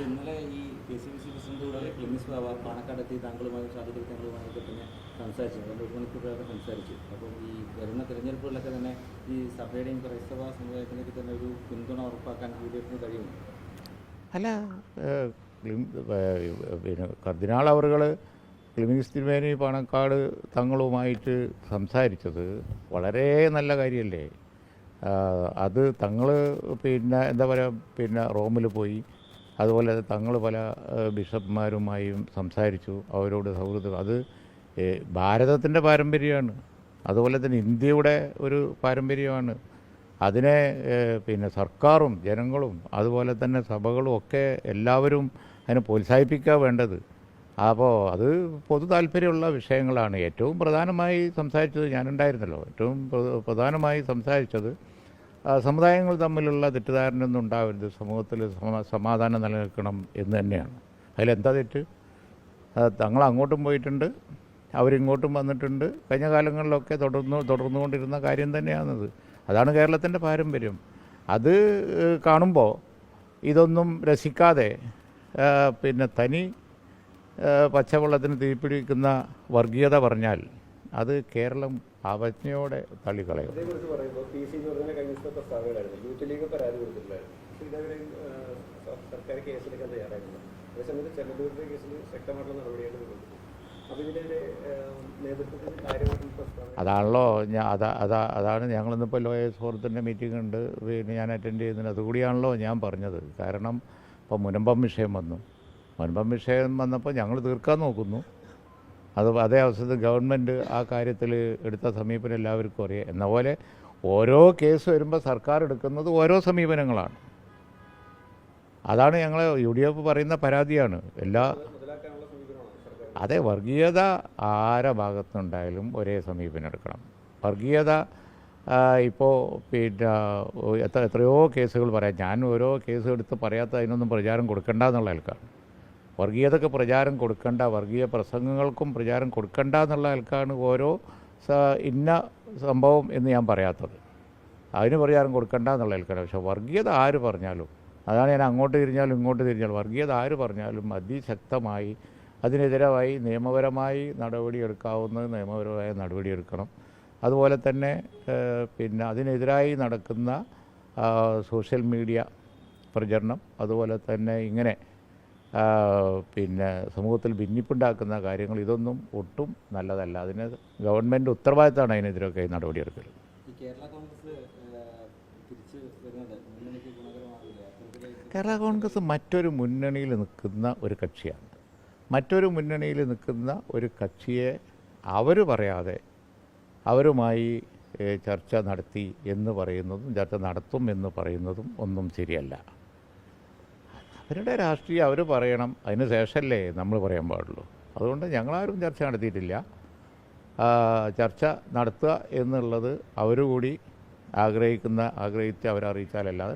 ഇന്നലെ ഈ K C B C പ്രസിഡന്റോട് ക്ലിമിസ് ബാബ പാണക്കാടെത്തി താങ്കളുമായും ഷാജിദ് താങ്കളുമായൊക്കെ തന്നെ സംസാരിച്ചു. രണ്ട് ഒരു മണിക്കൂറൊക്കെ സംസാരിച്ചു. അപ്പം ഈ വരുന്ന തിരഞ്ഞെടുപ്പുകളിലൊക്കെ തന്നെ ഈ സഭയുടെയും ക്രൈസ്തവ സമുദായത്തിനൊക്കെ തന്നെ ഒരു പിന്തുണ ഉറപ്പാക്കാൻ യു ഡി എഫിന് കഴിയുന്നു അല്ല പിന്നെ കർദിനാൾ അവർ ക്ലിമിക്സ് തിരുമേനി പാണക്കാട് തങ്ങളുമായിട്ട് സംസാരിച്ചത് വളരെ നല്ല കാര്യമല്ലേ? അത് തങ്ങൾ പിന്നെ എന്താ പറയുക പിന്നെ റോമിൽ പോയി അതുപോലെ തങ്ങൾ പല ബിഷപ്പ്മാരുമായും സംസാരിച്ചു അവരോട് സൗഹൃദം അത് ഭാരതത്തിന്റെ പാരമ്പര്യമാണ്. അതുപോലെ തന്നെ ഇന്ത്യയുടെ ഒരു പാരമ്പര്യമാണ്. അതിനെ പിന്നെ സർക്കാരും ജനങ്ങളും അതുപോലെ തന്നെ സഭകളും ഒക്കെ എല്ലാവരും അതിനെ പ്രോത്സാഹിപ്പിക്കുക വേണ്ടത്. അപ്പോൾ അത് പൊതു താല്പര്യമുള്ള വിഷയങ്ങളാണ്. ഏറ്റവും പ്രധാനമായി സംസാരിച്ചത് ഞാനുണ്ടായിരുന്നല്ലോ. ഏറ്റവും പ്രധാനമായി സംസാരിച്ചത് സമുദായങ്ങൾ തമ്മിലുള്ള തെറ്റിദ്ധാരണയൊന്നും ഉണ്ടാവരുത്. സമൂഹത്തിൽ സമാധാനം നിലനിൽക്കണം എന്ന് തന്നെയാണ്. അതിലെന്താ തെറ്റ്? തങ്ങൾ അങ്ങോട്ടും പോയിട്ടുണ്ട് അവരിങ്ങോട്ടും വന്നിട്ടുണ്ട്. കഴിഞ്ഞ കാലങ്ങളിലൊക്കെ തുടർന്നു തുടർന്നുകൊണ്ടിരുന്ന കാര്യം തന്നെയാണത്. അതാണ് കേരളത്തിന്റെ പാരമ്പര്യം. അത് കാണുമ്പോൾ ഇതൊന്നും രസിക്കാതെ പിന്നെ തനി പച്ചവെള്ളത്തിന് തീപിടിക്കുന്ന വർഗീയത പറഞ്ഞാൽ അത് കേരളം അവജ്ഞയോടെ തള്ളിക്കളയും അതാണല്ലോ ഞാൻ അതാ അതാ അതാണ് ഞങ്ങളിന്നിപ്പോൾ ലോയേഴ്സ് ഫോറത്തിന്റെ മീറ്റിംഗ് ഉണ്ട്. പിന്നെ ഞാൻ അറ്റൻഡ് ചെയ്യുന്നതിന് അതുകൂടിയാണല്ലോ ഞാൻ പറഞ്ഞത്. കാരണം ഇപ്പോൾ മുനമ്പം വിഷയം വന്നു. മുനമ്പം വിഷയം വന്നപ്പോൾ ഞങ്ങൾ തീർക്കാൻ നോക്കുന്നു. അത് അതേ അവസരത്തിൽ ഗവൺമെന്റ് ആ കാര്യത്തിൽ എടുത്ത സമീപനം എല്ലാവർക്കും അറിയാം. എന്ന പോലെ ഓരോ കേസ് വരുമ്പോൾ സർക്കാർ എടുക്കുന്നത് ഓരോ സമീപനങ്ങളാണ്. അതാണ് ഞങ്ങൾ യു ഡി എഫ് പറയുന്ന പരാതിയാണ്. എല്ലാ അതെ വർഗീയത ആരെ ഭാഗത്തുണ്ടായാലും ഒരേ സമീപനം എടുക്കണം. വർഗീയത ഇപ്പോൾ പിന്നെ എത്ര എത്രയോ കേസുകൾ പറയാം. ഞാൻ ഓരോ കേസ് എടുത്ത് പറയാത്ത അതിനൊന്നും പ്രചാരം കൊടുക്കണ്ട എന്നുള്ള ആൾക്കാണ് വർഗീയതക്ക് പ്രചാരം കൊടുക്കണ്ട വർഗീയ പ്രസംഗങ്ങൾക്കും പ്രചാരം കൊടുക്കണ്ട എന്നുള്ള ആൾക്കാണ് ഓരോ ഇന്ന സംഭവം എന്ന് ഞാൻ പറയാത്തത്. അതിന് പ്രചാരം കൊടുക്കണ്ട എന്നുള്ള നിലക്കാണ്. പക്ഷേ വർഗീയത ആര് പറഞ്ഞാലും അതാണ് ഞാൻ അങ്ങോട്ട് തിരിഞ്ഞാലും ഇങ്ങോട്ട് തിരിഞ്ഞാലും വർഗീയത ആര് പറഞ്ഞാലും അതിശക്തമായി അതിനെതിരായി നിയമപരമായി നടപടിയെടുക്കാവുന്ന നിയമപരമായ നടപടിയെടുക്കണം. അതുപോലെ തന്നെ പിന്നെ അതിനെതിരായി നടക്കുന്ന സോഷ്യൽ മീഡിയ പ്രചരണം അതുപോലെ തന്നെ ഇങ്ങനെ പിന്നെ സമൂഹത്തിൽ ഭിന്നിപ്പുണ്ടാക്കുന്ന കാര്യങ്ങൾ ഇതൊന്നും ഒട്ടും നല്ലതല്ല. അതിന് ഗവൺമെന്റ് ഉത്തരവാദിത്തമാണ് അതിനെതിരൊക്കെ നടപടിയെടുക്കൽ. കേരള കോൺഗ്രസ് മറ്റൊരു മുന്നണിയിൽ നിൽക്കുന്ന ഒരു കക്ഷിയാണ്. മറ്റൊരു മുന്നണിയിൽ നിൽക്കുന്ന ഒരു കക്ഷിയെ അവർ പറയാതെ അവരുമായി ചർച്ച നടത്തി എന്ന് പറയുന്നതും ചർച്ച നടത്തും എന്ന് പറയുന്നതും ഒന്നും ശരിയല്ല. അവരുടെ രാഷ്ട്രീയം അവർ പറയണം. അതിന് ശേഷമല്ലേ നമ്മൾ പറയാൻ പാടുള്ളൂ. അതുകൊണ്ട് ഞങ്ങളാരും ചർച്ച നടത്തിയിട്ടില്ല. ചർച്ച നടത്തുക എന്നുള്ളത് അവരുകൂടി ആഗ്രഹിക്കുന്ന ആഗ്രഹിച്ച് അവരറിയിച്ചാലല്ലാതെ